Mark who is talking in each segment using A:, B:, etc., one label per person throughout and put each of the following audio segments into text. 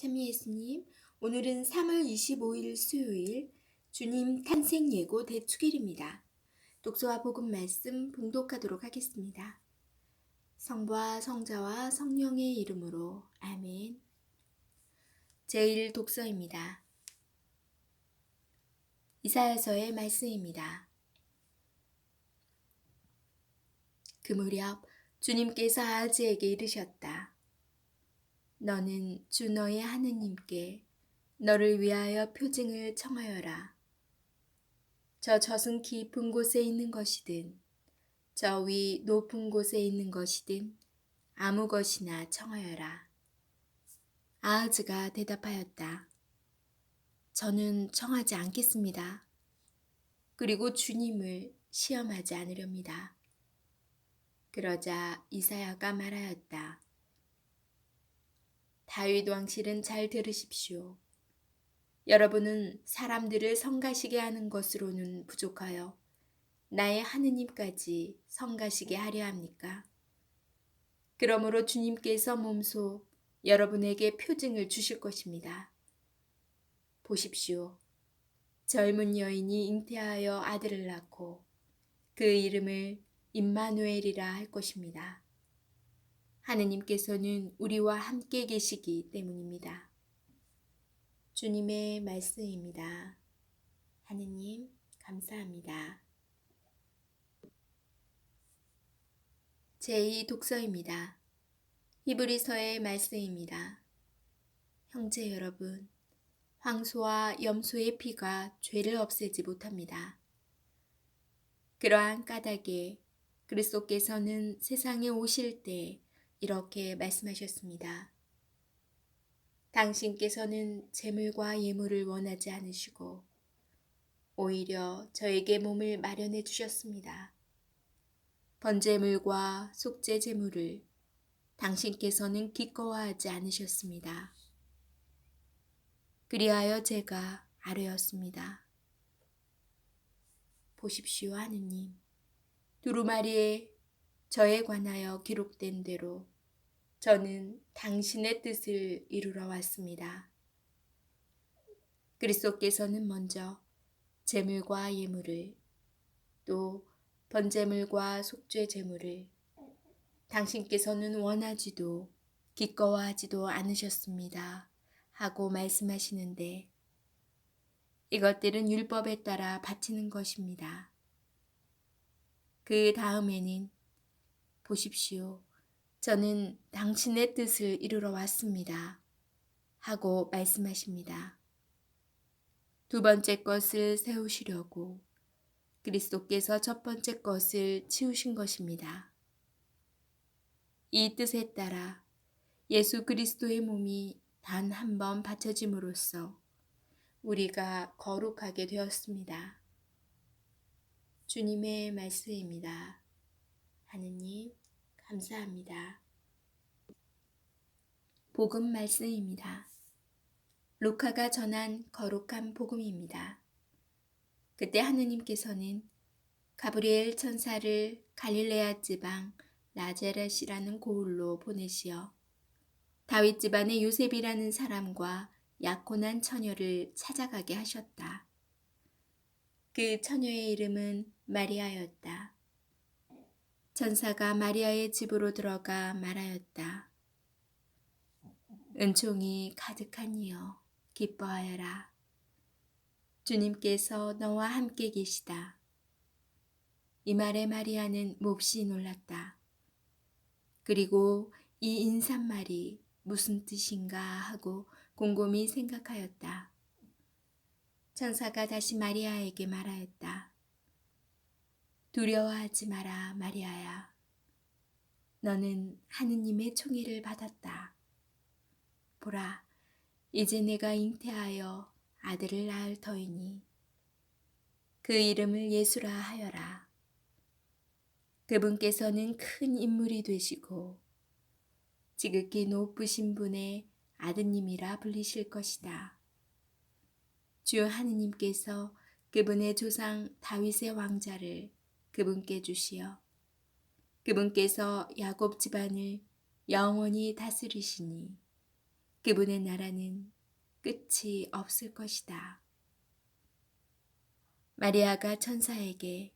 A: 찬미 예수님, 오늘은 3월 25일 수요일 주님 탄생 예고 대축일입니다. 독서와 복음 말씀 봉독하도록 하겠습니다. 성부와 성자와 성령의 이름으로 아멘. 제1 독서입니다. 이사야서의 말씀입니다. 그 무렵 주님께서 아하즈에게 이르셨다. 너는 주 너의 하느님께 너를 위하여 표징을 청하여라. 저 저승 깊은 곳에 있는 것이든 저 위 높은 곳에 있는 것이든 아무 것이나 청하여라. 아하즈가 대답하였다. 저는 청하지 않겠습니다. 그리고 주님을 시험하지 않으렵니다. 그러자 이사야가 말하였다. 다윗 왕실은 잘 들으십시오. 여러분은 사람들을 성가시게 하는 것으로는 부족하여 나의 하느님까지 성가시게 하려 합니까? 그러므로 주님께서 몸소 여러분에게 표징을 주실 것입니다. 보십시오. 젊은 여인이 잉태하여 아들을 낳고 그 이름을 임마누엘이라 할 것입니다. 하느님께서는 우리와 함께 계시기 때문입니다. 주님의 말씀입니다. 하느님, 감사합니다. 제2 독서입니다. 히브리서의 말씀입니다. 형제 여러분, 황소와 염소의 피가 죄를 없애지 못합니다. 그러한 까닭에 그리스도께서는 세상에 오실 때 이렇게 말씀하셨습니다. 당신께서는 재물과 예물을 원하지 않으시고 오히려 저에게 몸을 마련해 주셨습니다. 번제물과 속죄 제물을 당신께서는 기꺼워하지 않으셨습니다. 그리하여 제가 아뢰었습니다. 보십시오, 하느님. 두루마리에 저에 관하여 기록된 대로 저는 당신의 뜻을 이루러 왔습니다. 그리스도께서는 먼저 제물과 예물을 또 번제물과 속죄 제물을 당신께서는 원하지도 기꺼워하지도 않으셨습니다. 하고 말씀하시는데 이것들은 율법에 따라 바치는 것입니다. 그 다음에는 보십시오. 저는 당신의 뜻을 이루러 왔습니다. 하고 말씀하십니다. 두 번째 것을 세우시려고 그리스도께서 첫 번째 것을 치우신 것입니다. 이 뜻에 따라 예수 그리스도의 몸이 단 한 번 바쳐짐으로써 우리가 거룩하게 되었습니다. 주님의 말씀입니다. 하느님, 감사합니다. 복음 말씀입니다. 루카가 전한 거룩한 복음입니다. 그때 하느님께서는 가브리엘 천사를 갈릴레아 지방 나제렛이라는 고을로 보내시어 다윗 집안의 요셉이라는 사람과 약혼한 처녀를 찾아가게 하셨다. 그 처녀의 이름은 마리아였다. 천사가 마리아의 집으로 들어가 말하였다. 은총이 가득하니여 기뻐하여라. 주님께서 너와 함께 계시다. 이 말에 마리아는 몹시 놀랐다. 그리고 이 인사말이 무슨 뜻인가 하고 곰곰이 생각하였다. 천사가 다시 마리아에게 말하였다. 두려워하지 마라, 마리아야. 너는 하느님의 총애를 받았다. 보라, 이제 내가 잉태하여 아들을 낳을 터이니 그 이름을 예수라 하여라. 그분께서는 큰 인물이 되시고 지극히 높으신 분의 아드님이라 불리실 것이다. 주 하느님께서 그분의 조상 다윗의 왕자를 그분께 주시어 그분께서 야곱 집안을 영원히 다스리시니 그분의 나라는 끝이 없을 것이다. 마리아가 천사에게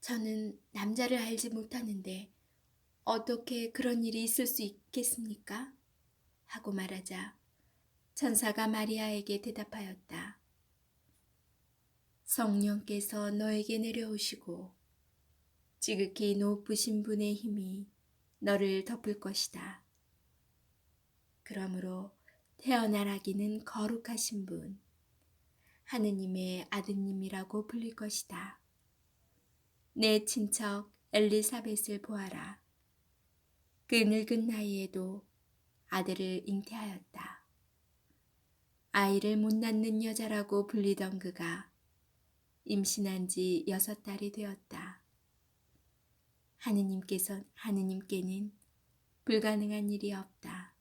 A: 저는 남자를 알지 못하는데 어떻게 그런 일이 있을 수 있겠습니까? 하고 말하자 천사가 마리아에게 대답하였다. 성령께서 너에게 내려오시고 지극히 높으신 분의 힘이 너를 덮을 것이다. 그러므로 태어나라기는 거룩하신 분, 하느님의 아드님이라고 불릴 것이다. 내 친척 엘리사벳을 보아라. 그 늙은 나이에도 아들을 잉태하였다. 아이를 못 낳는 여자라고 불리던 그가 임신한 지 여섯 달이 되었다. 하느님께서 하느님께는 불가능한 일이 없다.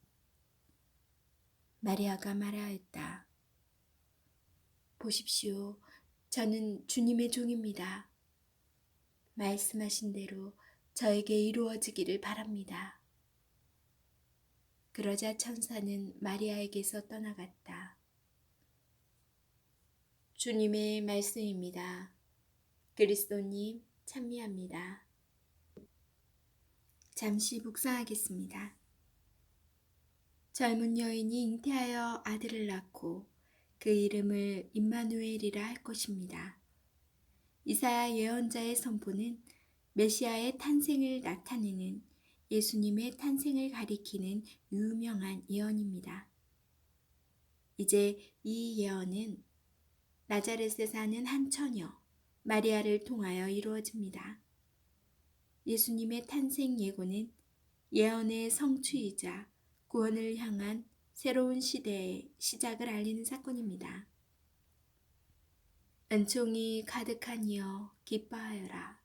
A: 마리아가 말하였다. 보십시오. 저는 주님의 종입니다. 말씀하신 대로 저에게 이루어지기를 바랍니다. 그러자 천사는 마리아에게서 떠나갔다. 주님의 말씀입니다. 그리스도님 찬미합니다. 잠시 묵상하겠습니다. 젊은 여인이 잉태하여 아들을 낳고 그 이름을 임마누엘이라 할 것입니다. 이사야 예언자의 선포는 메시아의 탄생을 나타내는 예수님의 탄생을 가리키는 유명한 예언입니다. 이제 이 예언은 나자렛에 사는 한 처녀 마리아를 통하여 이루어집니다. 예수님의 탄생 예고는 예언의 성취이자 구원을 향한 새로운 시대의 시작을 알리는 사건입니다. 은총이 가득한 이여 기뻐하여라.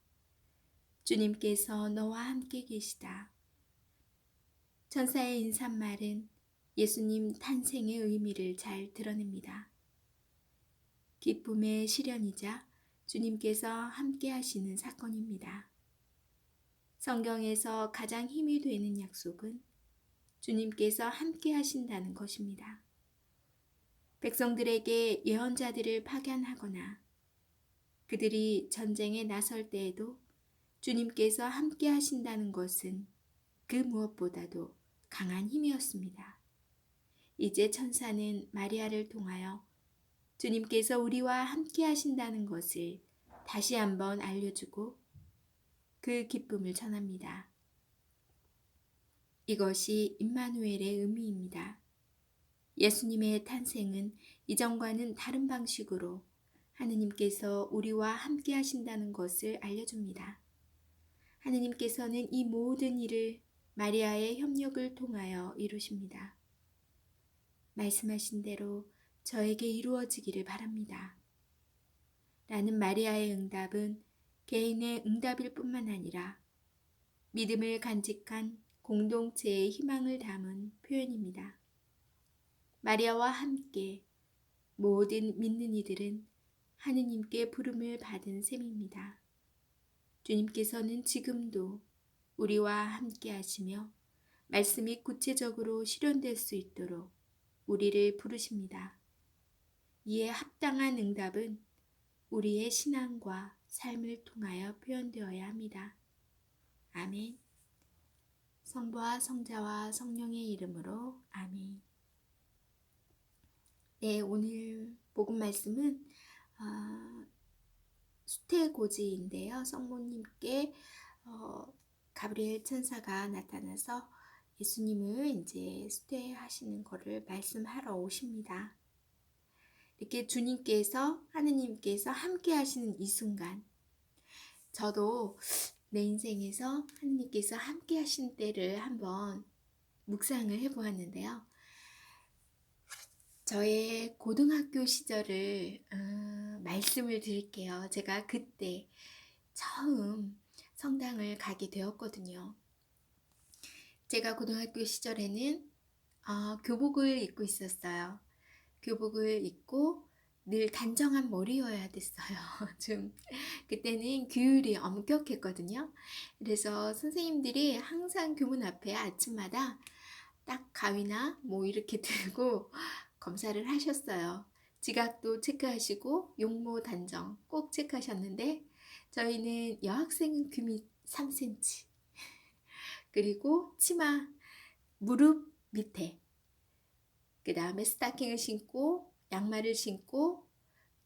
A: 주님께서 너와 함께 계시다. 천사의 인사말은 예수님 탄생의 의미를 잘 드러냅니다. 기쁨의 실현이자 주님께서 함께 하시는 사건입니다. 성경에서 가장 힘이 되는 약속은 주님께서 함께 하신다는 것입니다. 백성들에게 예언자들을 파견하거나 그들이 전쟁에 나설 때에도 주님께서 함께 하신다는 것은 그 무엇보다도 강한 힘이었습니다. 이제 천사는 마리아를 통하여 주님께서 우리와 함께 하신다는 것을 다시 한번 알려주고 그 기쁨을 전합니다. 이것이 임마누엘의 의미입니다. 예수님의 탄생은 이전과는 다른 방식으로 하느님께서 우리와 함께 하신다는 것을 알려줍니다. 하느님께서는 이 모든 일을 마리아의 협력을 통하여 이루십니다. 말씀하신 대로 저에게 이루어지기를 바랍니다. 라는 마리아의 응답은 개인의 응답일 뿐만 아니라 믿음을 간직한 공동체의 희망을 담은 표현입니다. 마리아와 함께 모든 믿는 이들은 하느님께 부름을 받은 셈입니다. 주님께서는 지금도 우리와 함께 하시며 말씀이 구체적으로 실현될 수 있도록 우리를 부르십니다. 이에 합당한 응답은 우리의 신앙과 삶을 통하여 표현되어야 합니다. 아멘. 성부와 성자와 성령의 이름으로 아멘. 네, 오늘 복음 말씀은 어, 수태고지인데요. 성모님께 어, 가브리엘 천사가 나타나서 예수님을 이제 수태하시는 것을 말씀하러 오십니다. 이렇게 주님께서 하느님께서 함께 하시는 이 순간 저도 내 인생에서 하느님께서 함께 하신 때를 한번 묵상을 해보았는데요. 저의 고등학교 시절을 어, 말씀을 드릴게요. 제가 그때 처음 성당을 가게 되었거든요. 제가 고등학교 시절에는 어, 교복을 입고 있었어요. 교복을 입고 늘 단정한 머리여야 됐어요. 좀 그때는 규율이 엄격했거든요. 그래서 선생님들이 항상 교문 앞에 아침마다 가위나 뭐 이렇게 들고 검사를 하셨어요. 지각도 체크하시고 용모 단정 꼭 체크하셨는데 저희는 여학생은 금이 3cm 그리고 치마 무릎 밑에 그 다음에 스타킹을 신고 양말을 신고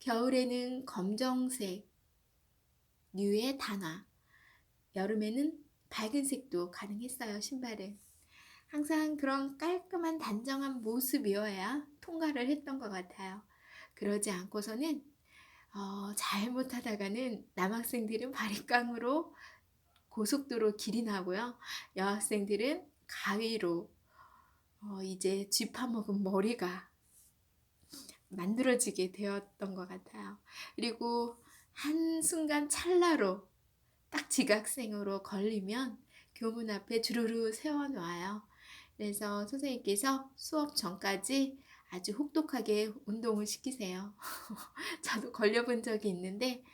A: 겨울에는 검정색 뉴의 단화 여름에는 밝은 색도 가능했어요 신발은 항상 그런 깔끔한 단정한 모습이어야 통과를 했던 것 같아요 그러지 않고서는 어, 잘못하다가는 남학생들은 바리깡으로 고속도로 길이 나고요. 여학생들은 가위로 어, 이제 쥐파먹은 머리가 만들어지게 되었던 것 같아요. 그리고 한순간 찰나로 딱 지각생으로 걸리면 교문 앞에 주르르 세워놓아요. 그래서 선생님께서 수업 전까지 아주 혹독하게 운동을 시키세요. 저도 걸려본 적이 있는데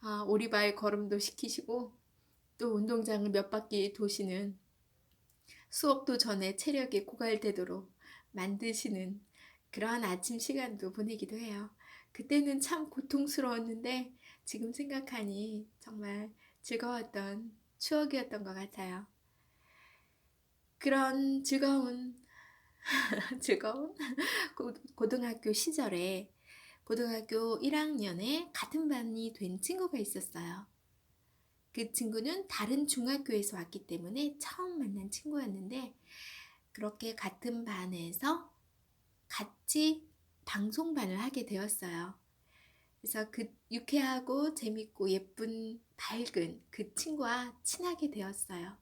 A: 아, 오리발 걸음도 시키시고 또 운동장을 몇 바퀴 도시는 수업도 전에 체력이 고갈되도록 만드시는 그러한 아침 시간도 보내기도 해요. 그때는 참 고통스러웠는데 지금 생각하니 정말 즐거웠던 추억이었던 것 같아요. 그런 즐거운 즐거운 고등학교 시절에 고등학교 1학년에 같은 반이 된 친구가 있었어요. 그 친구는 다른 중학교에서 왔기 때문에 처음 만난 친구였는데 그렇게 같은 반에서 같이 방송반을 하게 되었어요. 그래서 그 유쾌하고 재밌고 예쁜 밝은 그 친구와 친하게 되었어요.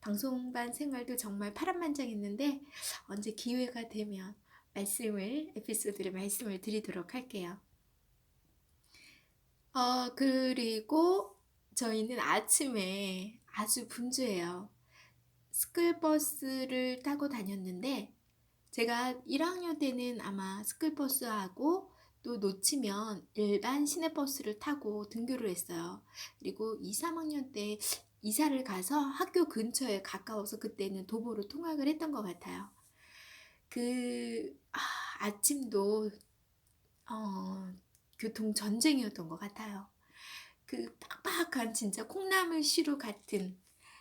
A: 방송반 생활도 정말 파란만장했는데 언제 기회가 되면 말씀을 에피소드를 말씀을 드리도록 할게요. 어 그리고 저희는 아침에 아주 분주해요. 스쿨버스를 타고 다녔는데 제가 1학년 때는 아마 스쿨버스하고 또 놓치면 일반 시내버스를 타고 등교를 했어요. 그리고 2, 3학년 때 이사를 가서 학교 근처에 가까워서 그때는 도보로 통학을 했던 것 같아요. 그 아, 침도 어, 교통 전쟁이었던 것 같아요. 그 빡빡한 진짜 콩나물 시루 같은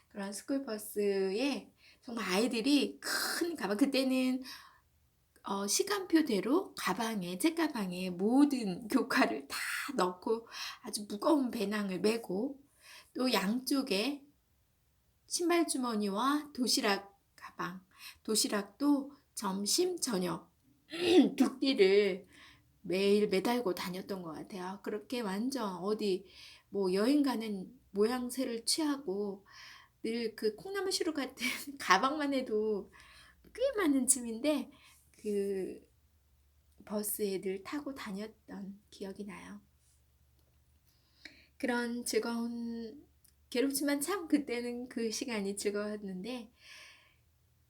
A: 그런 스쿨버스에 정말 아이들이 큰 가방 그때는 어, 시간표대로 가방에 책가방에 모든 교과를 다 넣고 아주 무거운 배낭을 메고 또 양쪽에 신발 주머니와 도시락 가방, 도시락도 점심, 저녁 두 끼를 매일 매달고 다녔던 것 같아요. 그렇게 완전 어디 뭐 여행 가는 모양새를 취하고 늘 그 콩나물 시루 같은 가방만 해도 꽤 많은 짐인데 그 버스에 늘 타고 다녔던 기억이 나요. 그런 즐거운 괴롭지만 참 그때는 그 시간이 즐거웠는데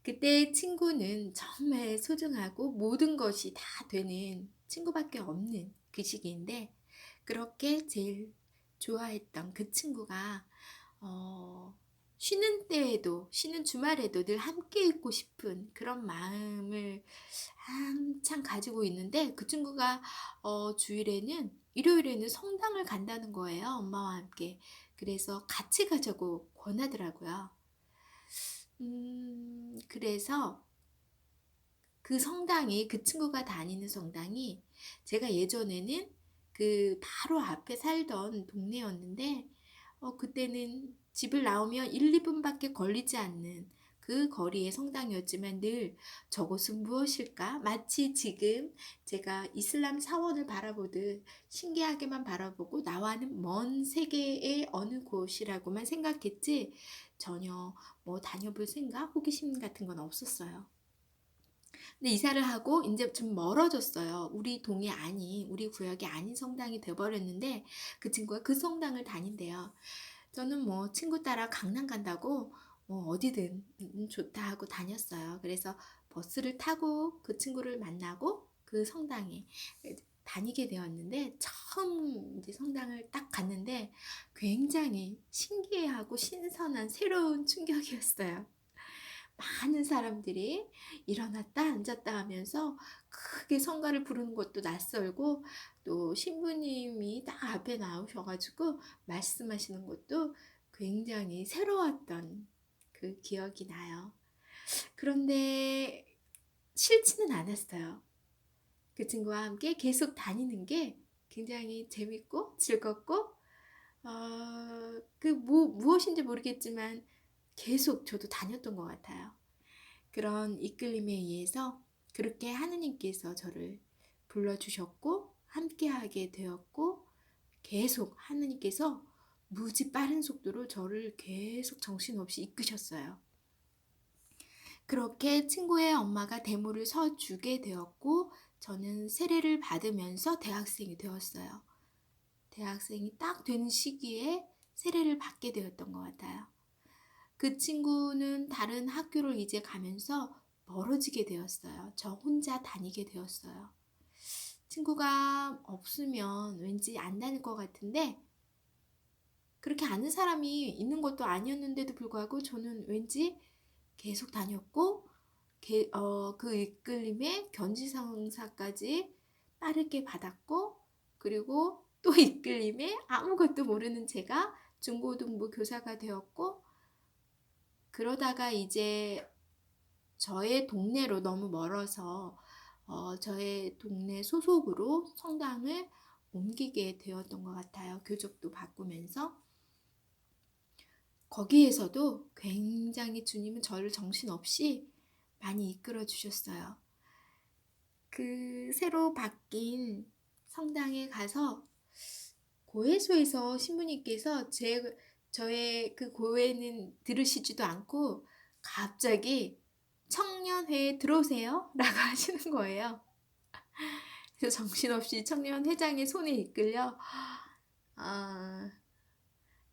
A: 그때 친구는 정말 소중하고 모든 것이 다 되는 친구밖에 없는 그 시기인데 그렇게 제일 좋아했던 그 친구가 어, 쉬는 때에도 쉬는 주말에도 늘 함께 있고 싶은 그런 마음을 한참 가지고 있는데 그 친구가 어, 주일에는 일요일에는 성당을 간다는 거예요 엄마와 함께 그래서 같이 가자고 권하더라고요. 음, 그래서 그 성당이, 그 친구가 다니는 성당이 제가 예전에는 그 바로 앞에 살던 동네였는데, 어, 그때는 집을 나오면 1, 2분밖에 걸리지 않는 그 거리의 성당이었지만 늘 저곳은 무엇일까? 마치 지금 제가 이슬람 사원을 바라보듯 신기하게만 바라보고 나와는 먼 세계의 어느 곳이라고만 생각했지 전혀 뭐 다녀볼 생각, 호기심 같은 건 없었어요. 근데 이사를 하고 이제 좀 멀어졌어요. 우리 동이 아닌, 우리 구역이 아닌 성당이 돼버렸는데 그 친구가 그 성당을 다닌대요. 저는 뭐 친구 따라 강남 간다고 뭐 어디든 음, 좋다 하고 다녔어요. 그래서 버스를 타고 그 친구를 만나고 그 성당에 다니게 되었는데 처음 이제 성당을 딱 갔는데 굉장히 신기하고 신선한 새로운 충격이었어요. 많은 사람들이 일어났다 앉았다 하면서 크게 성가를 부르는 것도 낯설고 또 신부님이 딱 앞에 나오셔가지고 말씀하시는 것도 굉장히 새로웠던 그 기억이 나요. 그런데 싫지는 않았어요. 그 친구와 함께 계속 다니는 게 굉장히 재밌고 즐겁고 어, 그 뭐, 무엇인지 모르겠지만 계속 저도 다녔던 것 같아요. 그런 이끌림에 의해서 그렇게 하느님께서 저를 불러주셨고 함께하게 되었고 계속 하느님께서 무지 빠른 속도로 저를 계속 정신없이 이끄셨어요. 그렇게 친구의 엄마가 대모를 서주게 되었고 저는 세례를 받으면서 대학생이 되었어요. 대학생이 딱 되는 시기에 세례를 받게 되었던 것 같아요. 그 친구는 다른 학교를 이제 가면서 멀어지게 되었어요. 저 혼자 다니게 되었어요. 친구가 없으면 왠지 안 다닐 것 같은데 그렇게 아는 사람이 있는 것도 아니었는데도 불구하고 저는 왠지 계속 다녔고 어, 그 이끌림에 견지상사까지 빠르게 받았고 그리고 또 이끌림에 아무것도 모르는 제가 중고등부 교사가 되었고 그러다가 이제 저의 동네로 너무 멀어서 어, 저의 동네 소속으로 성당을 옮기게 되었던 것 같아요. 교적도 바꾸면서. 거기에서도 굉장히 주님은 저를 정신없이 많이 이끌어 주셨어요. 그 새로 바뀐 성당에 가서 고해소에서 신부님께서 제 저의 그 고해는 들으시지도 않고 갑자기 청년회에 들어오세요 라고 하시는 거예요. 그래서 정신없이 청년회장의 손에 이끌려 어,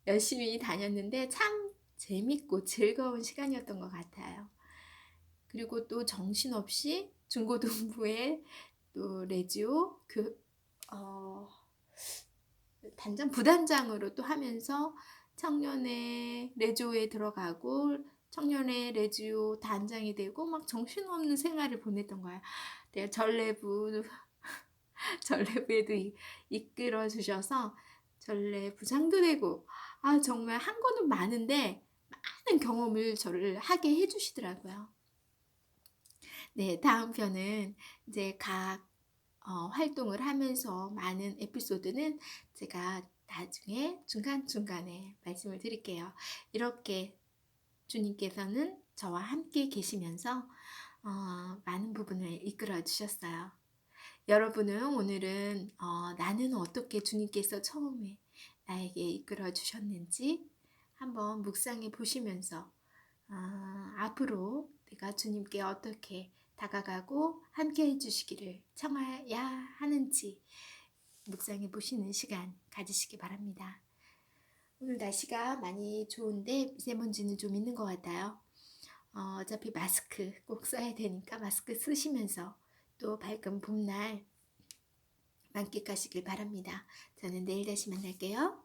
A: 열심히 다녔는데 참 재밌고 즐거운 시간이었던 것 같아요. 그리고 또 정신없이 중고등부에 또 레지오 그 어, 단장 부단장으로 또 하면서 청년의 레지오에 들어가고 청년의 레지오 단장이 되고 막 정신없는 생활을 보냈던 거야. 내가 전래부 전래부에도 이끌어 주셔서 전래부 장도 되고 아 정말 한 거는 많은데 많은 경험을 저를 하게 해주시더라고요. 네, 다음 편은 이제 각 어, 활동을 하면서 많은 에피소드는 제가 나중에 중간중간에 말씀을 드릴게요. 이렇게 주님께서는 저와 함께 계시면서 어, 많은 부분을 이끌어 주셨어요. 여러분은 오늘은 어, 나는 어떻게 주님께서 처음에 나에게 이끌어 주셨는지 한번 묵상해 보시면서 어, 앞으로 내가 주님께 어떻게 다가가고 함께 해주시기를 청하야 하는지 묵상해 보시는 시간 가지시기 바랍니다. 오늘 날씨가 많이 좋은데 미세먼지는 좀 있는 것 같아요. 어, 어차피 마스크 꼭 써야 되니까 마스크 쓰시면서 또 밝은 봄날 만끽하시길 바랍니다. 저는 내일 다시 만날게요.